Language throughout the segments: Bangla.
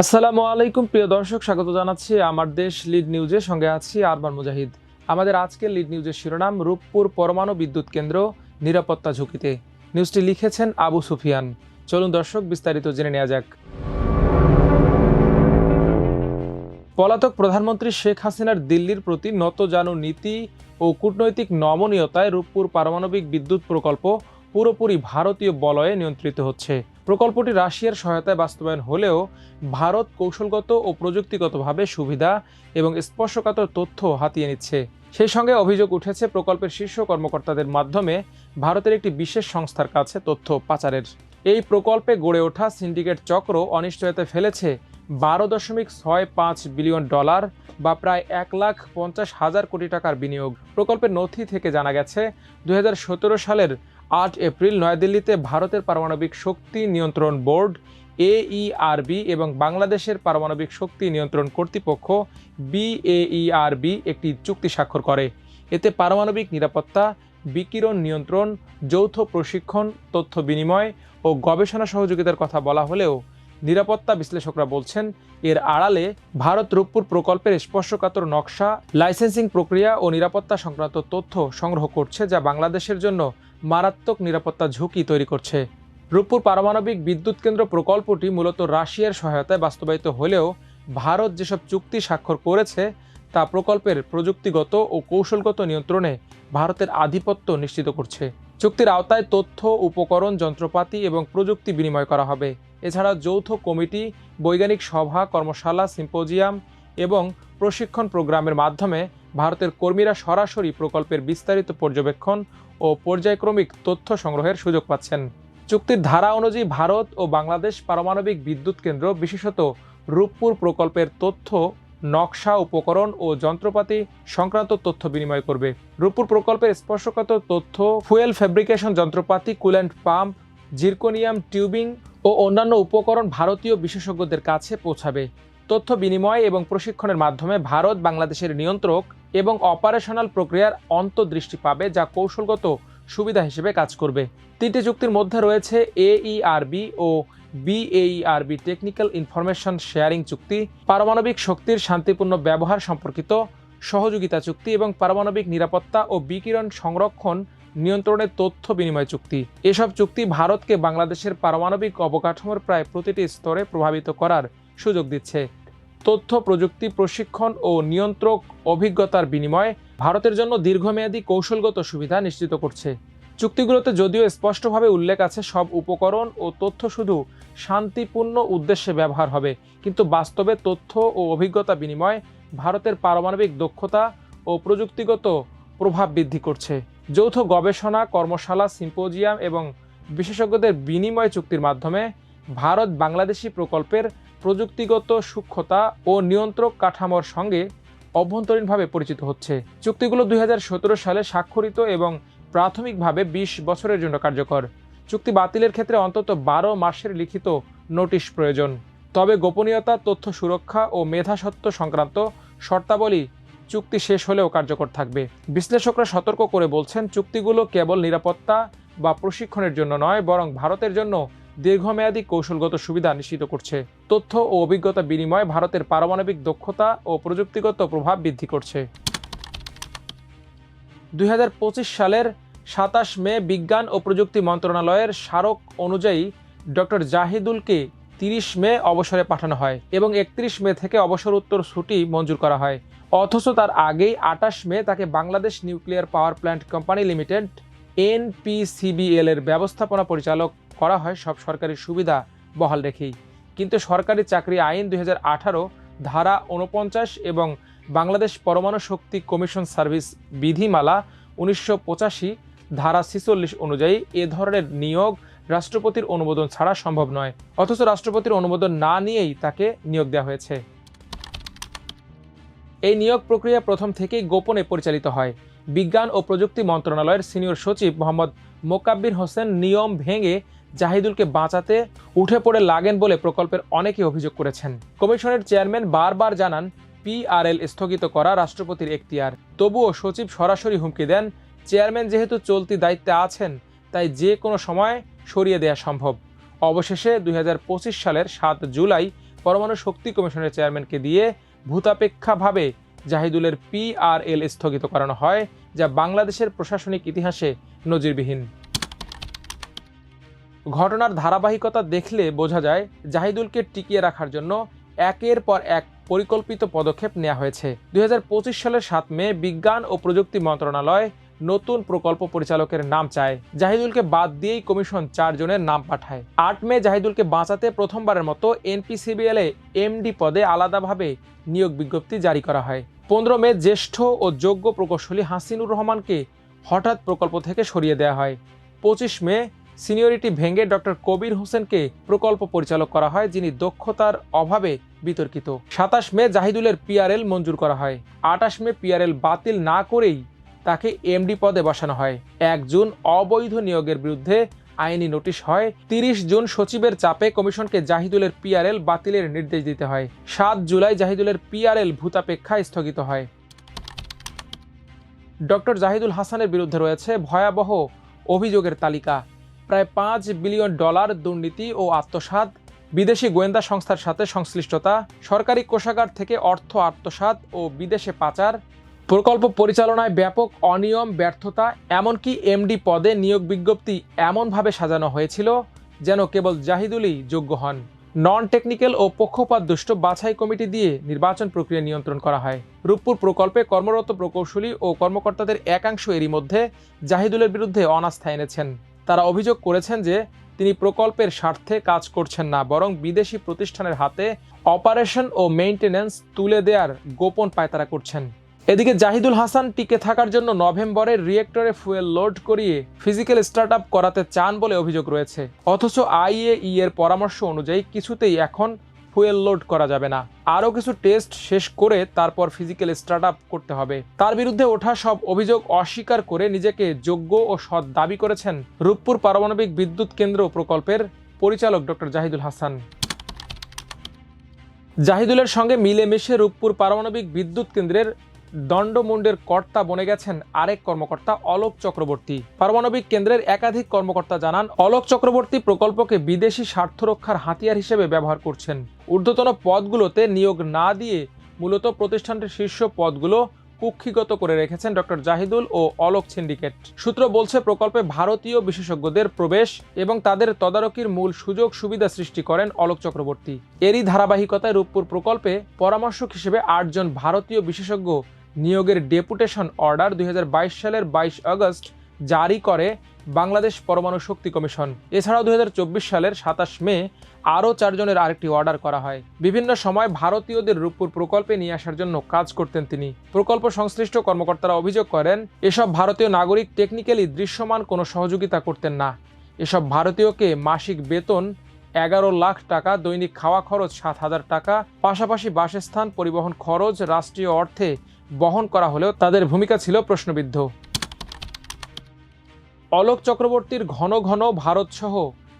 আসসালামু আলাইকুম, প্রিয় দর্শক, স্বাগত জানাচ্ছি আমার দেশ লিড নিউজের সঙ্গে আছি আরমান মুজাহিদ। আমাদের আজকের লিড নিউজের শিরোনাম, রূপপুর পরমাণু বিদ্যুৎ কেন্দ্র নিরাপত্তা ঝুঁকিতে। নিউজটি লিখেছেন আবু সুফিয়ান। চলুন দর্শক, বিস্তারিত জেনে নেওয়া যাক। পলাতক প্রধানমন্ত্রী শেখ হাসিনার দিল্লির প্রতি নতজানু নীতি ও কূটনৈতিক নমনীয়তায় রূপপুর পারমাণবিক বিদ্যুৎ প্রকল্প পুরোপুরি ভারতীয় বলয়ে নিয়ন্ত্রিত হচ্ছে। প্রকল্পটি রাশিয়ার সহায়তায় বাস্তবায়ন হলেও ভারত কৌশলগত ও প্রযুক্তিগতভাবে সুবিধা এবং স্পর্শকাতর তথ্য হাতিয়ে নিচ্ছে। সেই সঙ্গে অভিযোগ উঠেছে, প্রকল্পের শীর্ষ কর্মকর্তাদের মাধ্যমে ভারতের একটি বিশেষ সংস্থার কাছে তথ্য পাচারের। এই প্রকল্পে গড়ে ওঠা সিন্ডিকেট চক্র অনিশ্চয়তা ফেলেছে বারো দশমিক ছয় পাঁচ বিলিয়ন ডলার বা প্রায় এক লাখ পঞ্চাশ হাজার কোটি টাকার বিনিয়োগ। প্রকল্পের নথি থেকে জানা গেছে, দুই হাজার সতেরো সালের আট এপ্রিল নয়াদিল্লিতে ভারতের পারমাণবিক শক্তি নিয়ন্ত্রণ বোর্ড এইআরবি এবং বাংলাদেশের পারমাণবিক শক্তি নিয়ন্ত্রণ কর্তৃপক্ষ বিএইআরবি একটি চুক্তি স্বাক্ষর করে। এতে পারমাণবিক নিরাপত্তা, বিকিরণ নিয়ন্ত্রণ, যৌথ প্রশিক্ষণ, তথ্য বিনিময় ও গবেষণা সহযোগিতার কথা বলা হলেও নিরাপত্তা বিশ্লেষকরা বলছেন, এর আড়ালে ভারত রূপপুর প্রকল্পের স্পর্শকাতর নকশা, লাইসেন্সিং প্রক্রিয়া ও নিরাপত্তা সংক্রান্ত তথ্য সংগ্রহ করছে যা বাংলাদেশের জন্য মারাত্মক নিরাপত্তা ঝুঁকি তৈরি করছে। রূপপুর পারমাণবিক বিদ্যুৎ কেন্দ্র প্রকল্পটি মূলত রাশিয়ার সহায়তায় বাস্তবায়িত হলেও ভারত যেসব চুক্তি স্বাক্ষর করেছে, তা প্রকল্পের প্রযুক্তিগত ও কৌশলগত নিয়ন্ত্রণে ভারতের আধিপত্য নিশ্চিত করছে। চুক্তির আওতায় তথ্য, উপকরণ, যন্ত্রপাতি এবং প্রযুক্তি বিনিময় করা হবে। এছাড়া যৌথ কমিটি, বৈজ্ঞানিক সভা, কর্মশালা, সিম্পোজিয়াম এবং প্রশিক্ষণ প্রোগ্রামের মাধ্যমে ভারতের কর্মীরা সরাসরি প্রকল্পের বিস্তারিত পর্যবেক্ষণ ও পর্যায়ক্রমিক তথ্য সংগ্রহের সুযোগ পাচ্ছেন। চুক্তির ধারা অনুযায়ী ভারত ও বাংলাদেশ পারমাণবিক বিদ্যুৎ কেন্দ্র, বিশেষত রূপপুর প্রকল্পের তথ্য, নকশা, উপকরণ ও যন্ত্রপাতি সংক্রান্ত তথ্য বিনিময় করবে। রূপপুর প্রকল্পের স্পর্শকাত তথ্য, ফুয়েল ফ্যাব্রিকেশন যন্ত্রপাতি কুল্যান্ট পাম্প, জিরকোনিয়াম টিউবিং ও অন্যান্য উপকরণ ভারতীয় বিশেষজ্ঞদের কাছে পৌঁছাবে। তথ্য বিনিময় এবং প্রশিক্ষণের মাধ্যমে ভারত বাংলাদেশের নিয়ন্ত্রক এবং অপারেশনাল প্রক্রিয়ার অন্তর্দৃষ্টি পাবে, যা কৌশলগত সুবিধা হিসেবে কাজ করবে। তিনটি চুক্তির মধ্যে রয়েছে এইআরবি ও বিএইআরবি টেকনিক্যাল ইনফরমেশন শেয়ারিং চুক্তি, পারমাণবিক শক্তির শান্তিপূর্ণ ব্যবহার সম্পর্কিত সহযোগিতা চুক্তি এবং পারমাণবিক নিরাপত্তা ও বিকিরণ সংরক্ষণ নিয়ন্ত্রণের তথ্য বিনিময় চুক্তি। এসব চুক্তি ভারতকে বাংলাদেশের পারমাণবিক অবকাঠামোর প্রায় প্রতিটি স্তরে প্রভাবিত করার সুযোগ দিচ্ছে। তথ্য, প্রযুক্তি, প্রশিক্ষণ ও নিয়ন্ত্রক অভিজ্ঞতার বিনিময়ে ভারতের জন্য দীর্ঘমেয়াদী কৌশলগত সুবিধা নিশ্চিত করছে। চুক্তিগুলোতে যদিও স্পষ্টভাবে উল্লেখ আছে, সব উপকরণ ও তথ্য শুধু শান্তিপূর্ণ উদ্দেশ্যে ব্যবহার হবে, কিন্তু বাস্তবে তথ্য ও অভিজ্ঞতা বিনিময় ভারতের পারমাণবিক দক্ষতা ও প্রযুক্তিগত প্রভাব বৃদ্ধি করছে। যৌথ গবেষণা, কর্মশালা, সিম্পোজিয়াম এবং বিশেষজ্ঞদের বিনিময় চুক্তির মাধ্যমে ভারত বাংলাদেশি প্রকল্পের প্রযুক্তিগত সূক্ষ্মতা ও নিয়ন্ত্রক কাঠামোর সঙ্গে অভ্যন্তরীণভাবে পরিচিত হচ্ছে। চুক্তিগুলো দুই হাজার সতেরো সালে স্বাক্ষরিত এবং প্রাথমিকভাবে ২০ বছরের জন্য কার্যকর। চুক্তি বাতিলের ক্ষেত্রে অন্তত বারো মাসের লিখিত নোটিশ প্রয়োজন। তবে গোপনীয়তা, তথ্য সুরক্ষা ও মেধাসত্ব সংক্রান্ত শর্তাবলী চুক্তি শেষ হলেও কার্যকর থাকবে। বিশ্লেষকরা সতর্ক করে বলছেন, চুক্তিগুলো কেবল নিরাপত্তা বা প্রশিক্ষণের জন্য নয়, বরং ভারতের জন্য দীর্ঘমেয়াদী কৌশলগত সুবিধা নিশ্চিত করছে। তথ্য ও অভিজ্ঞতা বিনিময় ভারতের পারমাণবিক দক্ষতা ও প্রযুক্তিগত প্রভাব বৃদ্ধি করছে। দু হাজার পঁচিশ সালের সাতাশ মে বিজ্ঞান ও প্রযুক্তি মন্ত্রণালয়ের স্মারক অনুযায়ী ডক্টর জাহিদুলকে তিরিশ মে অবসরে পাঠানো হয় এবং একত্রিশ মে থেকে অবসর উত্তর ছুটি মঞ্জুর করা হয়। অথচ তার আগেই আটাশ মে তাকে Bangladesh nuclear power plant company limited, NPCBL এর ব্যবস্থাপনা পরিচালক করা হয় সব সরকারি সুবিধা বহাল রেখেই। কিন্তু সরকারি চাকরি আইন দু হাজার আঠারো, ধারা উনপঞ্চাশ এবং বাংলাদেশ পরমাণু শক্তি কমিশন সার্ভিস বিধিমালা উনিশশো পঁচাশি, ধারা ছিচল্লিশ অনুযায়ী এ ধরনের নিয়োগ রাষ্ট্রপতির অনুমোদন ছাড়া সম্ভব নয়। অথচ রাষ্ট্রপতির অনুমোদন না নিয়েই তাকে নিয়োগ দেওয়া হয়েছে। এই নিয়োগ প্রক্রিয়া প্রথম থেকেই গোপনে পরিচালিত হয়। বিজ্ঞান ও প্রযুক্তি মন্ত্রণালয়ের সিনিয়র সচিব মোহাম্মদ মোকাব্বির হোসেন নিয়ম ভেঙে জাহিদুলকে বাঁচাতে উঠে পড়ে লাগেন বলে প্রকল্পের অনেকে অভিযোগ করেছেন। কমিশনের চেয়ারম্যান বারবার জানান পিআরএল স্থগিত করা রাষ্ট্রপতির এখতিয়ার। তবুও সচিব সরাসরি হুমকি দেন, চেয়ারম্যান যেহেতু চলতি দায়িত্বে আছেন, তাই যে কোনো সময় সরিয়ে দেয়া সম্ভব। অবশেষে দুই হাজার পঁচিশ সালের সাত জুলাই পরমাণু শক্তি কমিশনের চেয়ারম্যানকে দিয়ে ভূতাপেক্ষাভাবে জাহিদুলের পিআরএল স্থগিত করানো হয়, যা বাংলাদেশের প্রশাসনিক ইতিহাসে নজিরবিহীন। ঘটনার ধারাবাহিকতা দেখলে বোঝা যায় জাহিদুলকে টিকিয়ে রাখার জন্য একের পর এক পরিকল্পিত পদক্ষেপ নেওয়া হয়েছে। দুই সালের সাত মে বিজ্ঞান ও প্রযুক্তি মন্ত্রণালয় নতুন প্রকল্প পরিচালকের নাম চায়। জাহিদুলকে বাদ দিয়েই কমিশন চারজনের নাম পাঠায়। আট মে জাহিদুলকে বাঁচাতে প্রথমবারের মতো এনপিসিবিএল এ এমডি পদে আলাদাভাবে নিয়োগ বিজ্ঞপ্তি জারি করা হয়। পনেরো মে জ্যেষ্ঠ ও যোগ্য প্রকৌশলী হাসিনুর রহমানকে হঠাৎ প্রকল্প থেকে সরিয়ে দেওয়া হয়। পঁচিশ মে সিনিয়রিটি ভেঙে ডক্টর কবির হোসেনকে প্রকল্প পরিচালক করা হয়, যিনি দক্ষতার অভাবে বিতর্কিত। সাতাশ মে জাহিদুলের পিআরএল মঞ্জুর করা হয়। আটাশ মে পিআরএল বাতিল না করেই তাকে এমডি পদে বসানো হয়। এক জুন অবৈধ নিয়োগের বিরুদ্ধে আইনি নোটিশ হয়, তিরিশ জুন সচিবের চাপে কমিশনকে জাহিদুলের পিআরএল বাতিলের নির্দেশ দিতে হয়। সাত জুলাই জাহিদুলের পিআরএল ভূতাপেক্ষা স্থগিত হয়। ডক্টর জাহিদুল হাসানের বিরুদ্ধে রয়েছে ভয়াবহ অভিযোগের তালিকা। প্রায় পাঁচ বিলিয়ন ডলার দুর্নীতি ও আত্মসাৎ। বিদেশি গোয়েন্দা সংস্থার সাথে সংশ্লিষ্টতা, সরকারি কোষাগার থেকে অর্থ আত্মসাৎ ও বিদেশে পাচার। প্রকল্প পরিচালনায় ব্যাপক অনিয়ম, ব্যর্থতা, এমনকি এমডি পদে নিয়োগ বিজ্ঞপ্তি এমনভাবে সাজানো হয়েছিল যেন কেবল জাহিদুলই যোগ্য হন। নন টেকনিক্যাল ও পক্ষপাতদুষ্ট বাছাই কমিটি দিয়ে নির্বাচন প্রক্রিয়া নিয়ন্ত্রণ করা হয়। রূপপুর প্রকল্পে কর্মরত প্রকৌশলী ও কর্মকর্তাদের একাংশ এরই মধ্যে জাহিদুলের বিরুদ্ধে অনাস্থা এনেছেন। তারা অভিযোগ করেছেন যে তিনি প্রকল্পের স্বার্থে কাজ করছেন না, বরং বিদেশি প্রতিষ্ঠানের হাতে অপারেশন ও মেইনটেনেন্স তুলে দেওয়ার গোপন পায়তারা করছেন। এদিকে জাহিদুল হাসান টিকে থাকার জন্য নভেম্বরে রিয়েক্টরে ফুয়েল লোড করিয়ে ফিজিক্যাল স্টার্ট করাতে চান বলে অভিযোগ রয়েছে। অথচ আইএই এর পরামর্শ অনুযায়ী কিছুতেই এখন ফুয়েল লোড করা যাবে না। আরও কিছু টেস্ট শেষ করে তারপর ফিজিক্যাল স্টার্ট করতে হবে। তার বিরুদ্ধে ওঠা সব অভিযোগ অস্বীকার করে নিজেকে যোগ্য ও সৎ দাবি করেছেন রূপপুর পারমাণবিক বিদ্যুৎ কেন্দ্র প্রকল্পের পরিচালক ডক্টর জাহিদুল হাসান। জাহিদুলের সঙ্গে মিলেমিশে রূপপুর পারমাণবিক বিদ্যুৎ কেন্দ্রের দণ্ডমুণ্ডের কর্তা বনে গেছেন আরেক কর্মকর্তা অলোক চক্রবর্তী। পারমাণবিক কেন্দ্রের একাধিক কর্মকর্তা জানান, অলোক চক্রবর্তী প্রকল্পকে বিদেশি স্বার্থ রক্ষার হাতিয়ার হিসেবে ব্যবহার করছেন। ঊর্ধ্বতন পদগুলোতে নিয়োগ না দিয়ে মূলত প্রতিষ্ঠানটির শীর্ষ পদগুলো কুক্ষিগত করে রেখেছেন ডক্টর জাহিদুল ও অলোক সিন্ডিকেট। সূত্র বলছে, প্রকল্পে ভারতীয় বিশেষজ্ঞদের প্রবেশ এবং তাদের তদারকির মূল সুযোগ সুবিধা সৃষ্টি করেন অলোক চক্রবর্তী। এরই ধারাবাহিকতায় রূপপুর প্রকল্পে পরামর্শক হিসেবে আটজন ভারতীয় বিশেষজ্ঞ নিয়োগের ডেপুটেশন অর্ডার দুই হাজার বাইশ সালের বাইশ আগস্ট জারি করে বাংলাদেশ পরমাণু শক্তি কমিশন। এছাড়াও দুই হাজার চব্বিশ সালের সাতাশ মে আরও চারজনের আরেকটি অর্ডার করা হয়। বিভিন্ন সময় ভারতীয়দের রূপপুর প্রকল্পে নিয়ে আসার জন্য কাজ করতেন তিনি। প্রকল্প সংশ্লিষ্ট কর্মকর্তারা অভিযোগ করেন, এসব ভারতীয় নাগরিক টেকনিক্যালি দৃশ্যমান কোনো সহযোগিতা করতেন না। এসব ভারতীয়কে মাসিক বেতন এগারো লাখ টাকা, দৈনিক খাওয়া খরচ সাত হাজার টাকা, পাশাপাশি বাসস্থান পরিবহন খরচ রাষ্ট্রীয় অর্থে বহন করা হলেও তাদের ভূমিকা ছিল প্রশ্নবিদ্ধ। অলোক চক্রবর্তীর ঘন ঘন ভারতসহ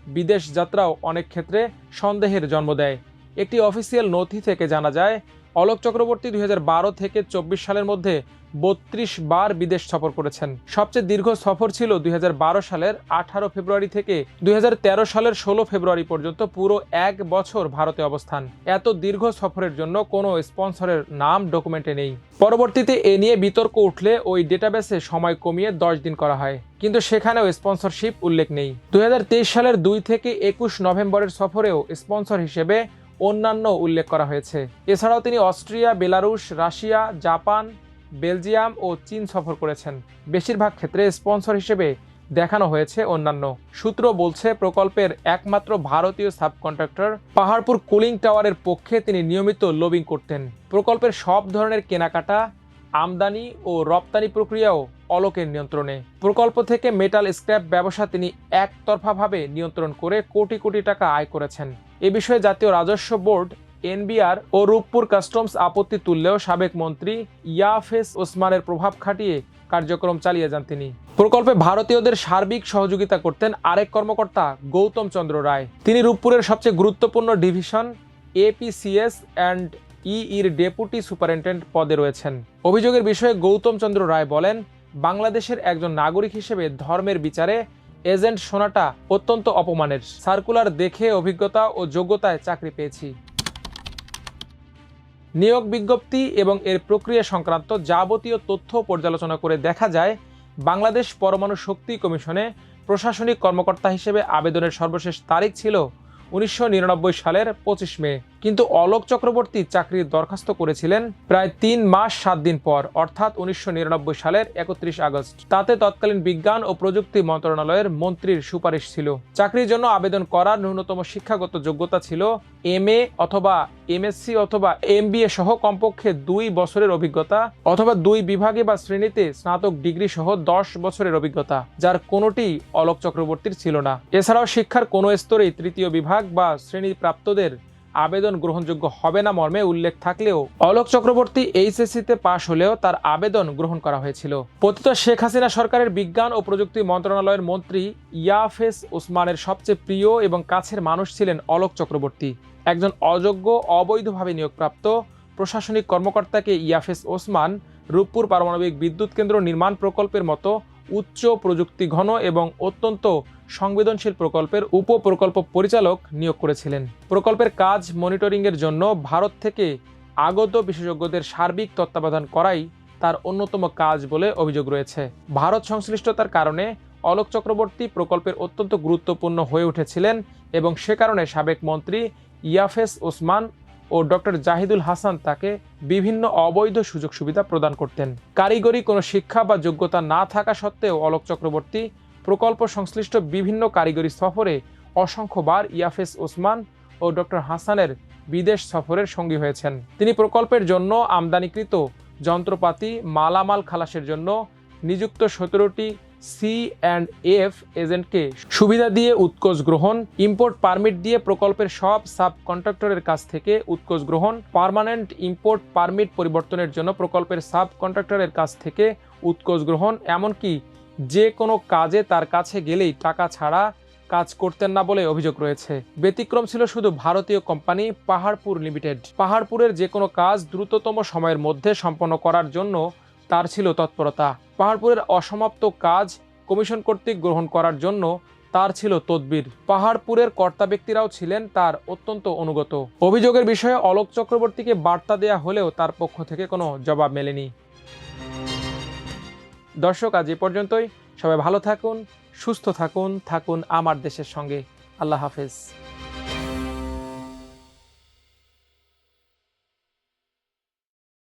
বিদেশ যাত্রাও অনেক ক্ষেত্রে সন্দেহের জন্ম দেয়। একটি অফিসিয়াল নথি থেকে জানা যায় অলোক চক্রবর্তী দুই হাজার বারো থেকে চব্বিশ সালের মধ্যে বত্রিশ বার বিদেশ সফর করেছেন। সবচেয়ে দীর্ঘ সফর ছিল দুই হাজার বারো সালের আঠারো ফেব্রুয়ারি থেকে দুই সালের ষোলো ফেব্রুয়ারি পর্যন্ত পুরো এক বছর ভারতে অবস্থান। এত দীর্ঘ সফরের জন্য কোনো স্পন্সরের নাম ডকুমেন্টে নেই। পরবর্তীতে এ নিয়ে বিতর্ক উঠলে ওই ডেটাবেসে সময় কমিয়ে দশ দিন করা হয়। কিন্তু সেখানেও স্পন্সরশিপ উল্লেখ নেই। দুই হাজার তেইশ সালের দুই থেকে একুশ নভেম্বরের সফরেও স্পন্সর হিসেবে অন্যান্য উল্লেখ করা হয়েছে। এছাড়াও তিনি Austria, Belarus, Russia, Japan, Belgium ও চীন সফর করেছেন। বেশিরভাগ ক্ষেত্রে স্পন্সর হিসেবে দেখানো হয়েছে অন্যান্য। সূত্র বলছে, প্রকল্পের একমাত্র ভারতীয় সাবকন্ট্রাক্টর পাহাড়পুর কুলিং টাওয়ারের পক্ষে তিনি নিয়মিত লবিং করতেন। প্রকল্পের সব ধরনের কেনাকাটা, আমদানি ও রপ্তানি প্রক্রিয়াও অলোকের নিয়ন্ত্রণে। প্রকল্প থেকে মেটাল স্ক্র্যাপ ব্যবসা তিনি একতরফাভাবে নিয়ন্ত্রণ করে কোটি কোটি টাকা আয় করেছেন। এ বিষয়ে জাতীয় রাজস্ব বোর্ড, এনবিআর ও রূপপুর কাস্টমস আপত্তি তুললেও সাবেক মন্ত্রী ইয়াফেস ওসমানের প্রভাব খাটিয়ে কার্যক্রম চালিয়ে যান তিনি। প্রকল্পে ভারতীয়দের সার্বিক সহযোগিতা করতেন আরেক কর্মকর্তা গৌতম চন্দ্র রায়। তিনি রূপপুরের সবচেয়ে গুরুত্বপূর্ণ ডিভিশন এপিসিএস অ্যান্ড ইইর ডেপুটি সুপারিনটেন্ডেন্ট পদে রয়েছেন। অভিযোগের বিষয়ে গৌতম চন্দ্র রায় বলেন বাংলাদেশের একজন নাগরিক হিসেবে ধর্মের বিচারে এজেন্ট শোনাটা অত্যন্ত অপমানের। সার্কুলার দেখে অভিজ্ঞতা ও যোগ্যতায় চাকরি পেয়েছি। নিয়োগ বিজ্ঞপ্তি এবং এর প্রক্রিয়া সংক্রান্ত যাবতীয় তথ্য পর্যালোচনা করে দেখা যায়, বাংলাদেশ পরমাণু শক্তি কমিশনে প্রশাসনিক কর্মকর্তা হিসেবে আবেদনের সর্বশেষ তারিখ ছিল উনিশশো নিরানব্বই সালের পঁচিশ মে। কিন্তু অলোক চক্রবর্তী চাকরির দরখাস্ত করেছিলেন প্রায় তিন মাস সাত দিন পর, অর্থাৎ উনিশশো নিরানব্বই সালের একত্রিশ আগস্ট। তাতে তৎকালীন বিজ্ঞান ও প্রযুক্তি মন্ত্রণালয়ের মন্ত্রীর সুপারিশ ছিল। চাকরির জন্য আবেদন করার ন্যূনতম শিক্ষাগত যোগ্যতা ছিল এম অথবা এমএসসি অথবা এমবিএ সহ কমপক্ষে দুই বছরের অভিজ্ঞতা অথবা দুই বিভাগে বা শ্রেণীতে স্নাতক ডিগ্রি সহ দশ বছরের অভিজ্ঞতা, যার কোনোটি অলোক চক্রবর্তীর ছিল না। এছাড়াও শিক্ষার কোনো স্তরেই তৃতীয় বিভাগ বা শ্রেণি প্রাপ্তদের আবেদন গ্রহণযোগ্য হবে না মর্মে উল্লেখ থাকলেও অলোক চক্রবর্তী এইচএসসিতে পাশ হলেও তার আবেদন গ্রহণ করা হয়েছিল। পতিত শেখ হাসিনা সরকারের বিজ্ঞান ও প্রযুক্তি মন্ত্রণালয়ের মন্ত্রী ইয়াফেস ওসমানের সবচেয়ে প্রিয় এবং কাছের মানুষ ছিলেন অলোক চক্রবর্তী। একজন অযোগ্য, অবৈধভাবে নিয়োগপ্রাপ্ত প্রশাসনিক কর্মকর্তাকে ইয়াফেস ওসমান রূপপুর পারমাণবিক বিদ্যুৎ কেন্দ্র নির্মাণ প্রকল্পের মতো উচ্চ প্রযুক্তি ঘন এবং অত্যন্ত সংবেদনশীল প্রকল্পের উপ প্রকল্প পরিচালক নিয়োগ করেছিলেন। প্রকল্পের কাজ মনিটরিংয়ের জন্য ভারত থেকে আগত বিশেষজ্ঞদের সার্বিক তত্ত্বাবধান করাই তার অন্যতম কাজ বলে অভিযোগ রয়েছে। ভারত সংশ্লিষ্টতার কারণে অলোক চক্রবর্তী প্রকল্পের অত্যন্ত গুরুত্বপূর্ণ হয়ে উঠেছিলেন এবং সে কারণে সাবেক মন্ত্রী ইয়াফেস ওসমান ও ডক্টর জাহিদুল হাসান তাকে বিভিন্ন অবৈধ সুযোগ সুবিধা প্রদান করতেন। কারিগরি কোনো শিক্ষা বা যোগ্যতা না থাকা সত্ত্বেও অলোক চক্রবর্তী প্রকল্প সংশ্লিষ্ট বিভিন্ন কারিগরি সফরে অসংখ্যবার ইয়াফেস ওসমান ও ডক্টর হাসানের বিদেশ সফরের সঙ্গী হয়েছেন। তিনি প্রকল্পের জন্য আমদানিকৃত যন্ত্রপাতি, মালামাল খালাসের জন্য নিযুক্ত সতেরোটি সি অ্যান্ড এফ এজেন্টকে সুবিধা দিয়ে উৎকোচ গ্রহণ, ইম্পোর্ট পারমিট দিয়ে প্রকল্পের সব সাব কন্ট্রাক্টরের কাছ থেকে উৎকোচ গ্রহণ, পার্মানেন্ট ইম্পোর্ট পারমিট পরিবর্তনের জন্য প্রকল্পের সাব কন্ট্রাক্টরের কাছ থেকে উৎকোচ গ্রহণ, এমনকি যে কোনো কাজে তার কাছে গেলেই টাকা ছাড়া কাজ করতেন না বলে অভিযোগ রয়েছে। ব্যতিক্রম ছিল শুধু ভারতীয় কোম্পানি পাহাড়পুর লিমিটেড। পাহাড়পুরের যে কোনো কাজ দ্রুততম সময়ের মধ্যে সম্পন্ন করার জন্য তার ছিল তৎপরতা। পাহাড়পুরের অসমাপ্ত কাজ কমিশন কর্তৃক গ্রহণ করার জন্য তার ছিল তদবির। পাহাড়পুরের কর্তা ব্যক্তিরাও ছিলেন তার অত্যন্ত অনুগত। অভিযোগের বিষয়ে অলোক চক্রবর্তীকে বার্তা দেয়া হলেও তার পক্ষ থেকে কোনো জবাব মেলেনি। দর্শক, আজ এ পর্যন্তই। সবাই ভালো থাকুন, সুস্থ থাকুন থাকুন আমার দেশের সঙ্গে। আল্লাহ হাফেজ।